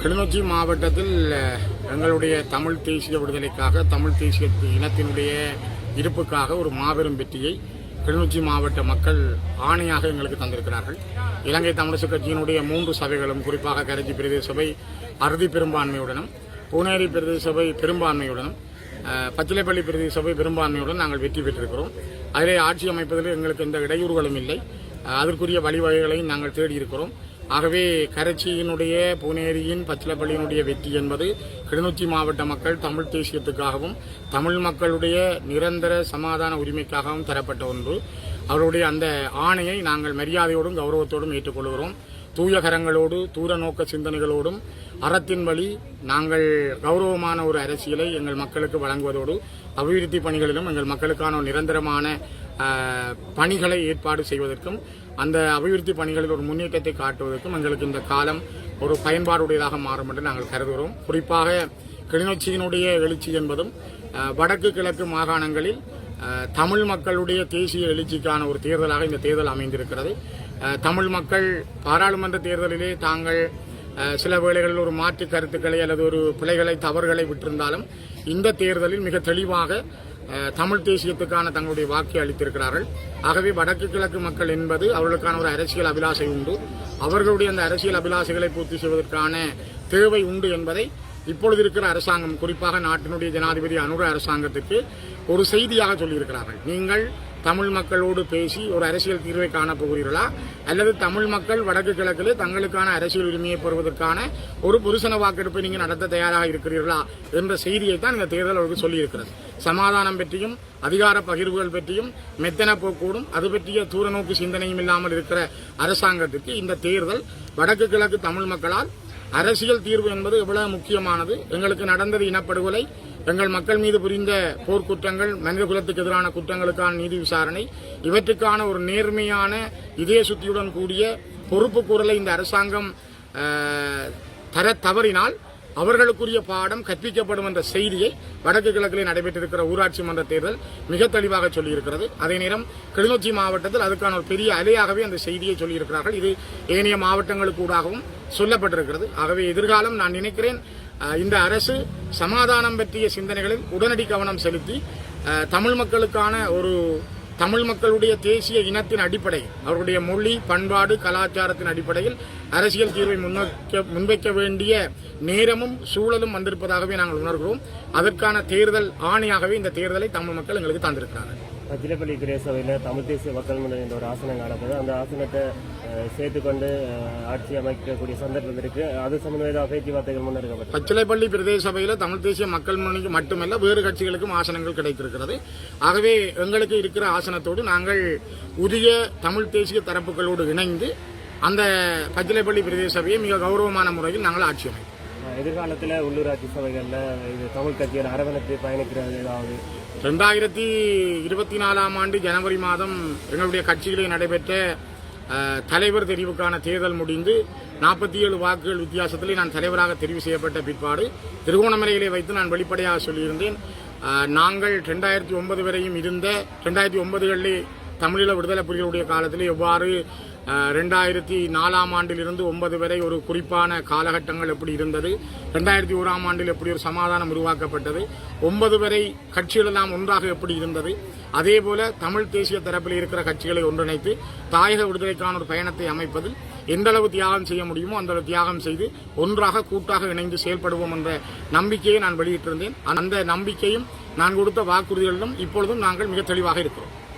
கிளிநொச்சி மாவட்டத்தில் எங்களுடைய தமிழ் தேசிய விடுதலைக்காக தமிழ் தேசிய இனத்தினுடைய இருப்புக்காக ஒரு மாபெரும் வெற்றியை கிளிநொச்சி மாவட்ட மக்கள் ஆணையாக எங்களுக்கு தந்திருக்கிறார்கள். இலங்கை தமிழரசு கட்சியினுடைய மூன்று சபைகளும் குறிப்பாக கரைச்சி பிரதேச சபை அறுதி பெரும்பான்மையுடனும் பூனேரி பிரதேச சபை பெரும்பான்மையுடனும் பச்சிலைப்பள்ளி பிரதேச சபை பெரும்பான்மையுடன் நாங்கள் வெற்றி பெற்றிருக்கிறோம். அதிலே ஆட்சி அமைப்பதில் எங்களுக்கு எந்த இடையூறுகளும் இல்லை. அதற்குரிய வழிவகைகளையும் நாங்கள் தேடி இருக்கிறோம் ஆகவே கரைச்சியினுடைய பூனேரியின் பச்சிலப்பள்ளியினுடைய வெற்றி என்பது கிளிநொச்சி மாவட்ட மக்கள் தமிழ் தேசியத்துக்காகவும் தமிழ் மக்களுடைய நிரந்தர சமாதான உரிமைக்காகவும் தரப்பட்ட ஒன்று. அவருடைய அந்த ஆணையை நாங்கள் மரியாதையோடும் கௌரவத்தோடும் ஏற்றுக்கொள்கிறோம். தூயகரங்களோடு தூர நோக்க சிந்தனைகளோடும் அறத்தின் வழி நாங்கள் கௌரவமான ஒரு அரசியலை எங்கள் மக்களுக்கு வழங்குவதோடு அபிவிருத்தி பணிகளிலும் எங்கள் மக்களுக்கான ஒரு நிரந்தரமான பணிகளை ஏற்பாடு செய்வதற்கும் அந்த அபிவிருத்தி பணிகளில் ஒரு முன்னேற்றத்தை காட்டுவதற்கும் எங்களுக்கு இந்த காலம் ஒரு பயன்பாடுடையதாக மாறும் என்று நாங்கள் கருதுகிறோம். குறிப்பாக கிளிநொச்சியினுடைய எழுச்சி என்பதும் வடக்கு கிழக்கு மாகாணங்களில் தமிழ் மக்களுடைய தேசிய எழுச்சிக்கான ஒரு தேர்தலாக இந்த தேர்தல் அமைந்திருக்கிறது. தமிழ் மக்கள் பாராளுமன்ற தேர்தலிலே தாங்கள் சில வேளைகளில் ஒரு மாற்று கருத்துக்களை அல்லது ஒரு பிழைகளை தவறுகளை விட்டிருந்தாலும் இந்த தேர்தலில் மிக தெளிவாக தமிழ் தேசியத்துக்கான தங்களுடைய வாக்கை அளித்திருக்கிறார்கள். ஆகவே வடக்கு கிழக்கு மக்கள் என்பது அவர்களுக்கான ஒரு அரசியல் அபிலாஷை உண்டு. அவர்களுடைய அந்த அரசியல் அபிலாஷைகளை பூர்த்தி செய்வதற்கான தேவை உண்டு என்பதை இப்பொழுது இருக்கிற அரசாங்கம் குறிப்பாக நாட்டினுடைய ஜனாதிபதி அனுர அரசாங்கத்துக்கு ஒரு செய்தியாக சொல்லியிருக்கிறார்கள். நீங்கள் தமிழ் மக்களோடு பேசி ஒரு அரசியல் தீர்வை காணப்போகிறீர்களா அல்லது தமிழ் மக்கள் வடக்கு கிழக்கில் தங்களுக்கான அரசியல் உரிமையை பெறுவதற்கான ஒரு புருஷன வாக்கெடுப்பை நீங்கள் நடத்த தயாராக இருக்கிறீர்களா? என்ற செய்தியை தான் இந்த தேர்தல் அவருக்கு சொல்லியிருக்கிறது. சமாதானம் பற்றியும் அதிகார பகிர்வுகள் பற்றியும் மெத்தன போக்கூடும் அது பற்றிய தூரநோக்கு சிந்தனையும் இல்லாமல் இருக்கிற அரசாங்கத்துக்கு இந்த தேர்தல் வடக்கு கிழக்கு தமிழ் மக்களால் அரசியல் தீர்வு என்பது எவ்வளவு முக்கியமானது? எங்களுக்கு நடந்தது இனப்படுகொலை எங்கள் மக்கள் மீது புரிந்த போர்க்குற்றங்கள் மனித குலத்துக்கு எதிரான குற்றங்களுக்கான நீதி விசாரணை இவற்றுக்கான ஒரு நேர்மையான இதய சுத்தியுடன் கூடிய பொறுப்பு கூறலை இந்த அரசாங்கம் தர தவறினால் அவர்களுக்குரிய பாடம் கற்பிக்கப்படும் என்ற செய்தியை வடக்கு கிழக்கில் நடைபெற்றிருக்கிற ஊராட்சி மன்ற தேர்தல் மிக தெளிவாக சொல்லியிருக்கிறது. அதே நேரம் கிளிநொச்சி மாவட்டத்தில் அதுக்கான ஒரு பெரிய அலையாகவே அந்த செய்தியை சொல்லியிருக்கிறார்கள். இது ஏனைய மாவட்டங்களுக்கூடாகவும் சொல்லப்பட்டிருக்கிறது. ஆகவே எதிர்காலம் நான் நினைக்கிறேன் இந்த அரசு சமாதானம் பற்றிய சிந்தனைகளில் உடனடி கவனம் செலுத்தி தமிழ் மக்களுக்கான ஒரு தமிழ் மக்களுடைய தேசிய இனத்தின் அடிப்படை அவர்களுடைய மொழி பண்பாடு கலாச்சாரத்தின் அடிப்படையில் அரசியல் தீர்வை முன்வைக்க முன்வைக்க வேண்டிய நேரமும் சூழலும் வந்திருப்பதாகவே நாங்கள் உணர்கிறோம். அதற்கான தேர்தல் ஆணையாகவே இந்த தேர்தலை தமிழ் மக்கள் எங்களுக்கு தந்திருக்கிறார்கள். பச்சிலப்பள்ளி பிரதேசபையில் தமிழ் தேசிய மக்கள் முன்னணி என்ற ஒரு ஆசனம் காணப்படுது அந்த ஆசனத்தை சேர்த்துக்கொண்டு ஆட்சி அமைக்கக்கூடிய சந்தர்ப்பம் இருக்கு. அது சம்பந்தமாக பேச்சுவார்த்தைகள் முன்னெடுக்கப்பட்டது. பச்சிலைப்பள்ளி பிரதேச சபையில் தமிழ் தேசிய மக்கள் முன்னணிக்கு மட்டுமல்ல வேறு கட்சிகளுக்கும் ஆசனங்கள் கிடைத்திருக்கிறது. ஆகவே எங்களுக்கு இருக்கிற ஆசனத்தோடு நாங்கள் உரிய தமிழ் தேசிய தரப்புகளோடு இணைந்து அந்த பச்சிலைப்பள்ளி பிரதேச சபையை மிக கௌரவமான முறையில் நாங்கள் ஆட்சி அமைப்போம். எதிர்காலத்தில் உள்ளூராட்சி சபைகளில் இது தமிழ் கட்சியில் அரவணைத்து பயணிக்கிறது ஏதாவது? ரெண்டாயிரத்தி இருபத்தி நாலாம் ஆண்டு ஜனவரி மாதம் எங்களுடைய கட்சிகளில் நடைபெற்ற தலைவர் தெரிவுக்கான தேர்தல் முடிந்து நாற்பத்தி ஏழு வாக்குகள் வித்தியாசத்தில் நான் தலைவராக தெரிவு செய்யப்பட்ட பிற்பாடு திருகோணமலையிலே வைத்து நான் வெளிப்படையாக சொல்லியிருந்தேன். நாங்கள் ரெண்டாயிரத்தி ஒன்பது வரையும் இருந்த ரெண்டாயிரத்தி ஒன்பதுகளிலே தமிழீழ விடுதலை புலிகளுடைய காலத்தில் எவ்வாறு ரெண்டாயிரத்தி நாலாம் ஆண்டிலிருந்து ஒன்பது வரை ஒரு குறிப்பான காலகட்டங்கள் எப்படி இருந்தது ரெண்டாயிரத்தி ஓராம் ஆண்டில் எப்படி ஒரு சமாதானம் உருவாக்கப்பட்டது ஒன்பது வரை கட்சிகள் எல்லாம் ஒன்றாக எப்படி இருந்தது அதே போல தமிழ் தேசிய தரப்பில் இருக்கிற கட்சிகளை ஒன்றிணைத்து தாயக விடுதலைக்கான ஒரு பயணத்தை அமைப்பதில் எந்த அளவு தியாகம் செய்ய முடியுமோ அந்த அளவு தியாகம் செய்து ஒன்றாக கூட்டாக இணைந்து செயல்படுவோம் என்ற நம்பிக்கையை நான் வெளியிட்டிருந்தேன். அந்த நம்பிக்கையும் நான் கொடுத்த வாக்குறுதிகளிலும் இப்பொழுதும் நாங்கள் மிக தெளிவாக இருக்கிறோம்.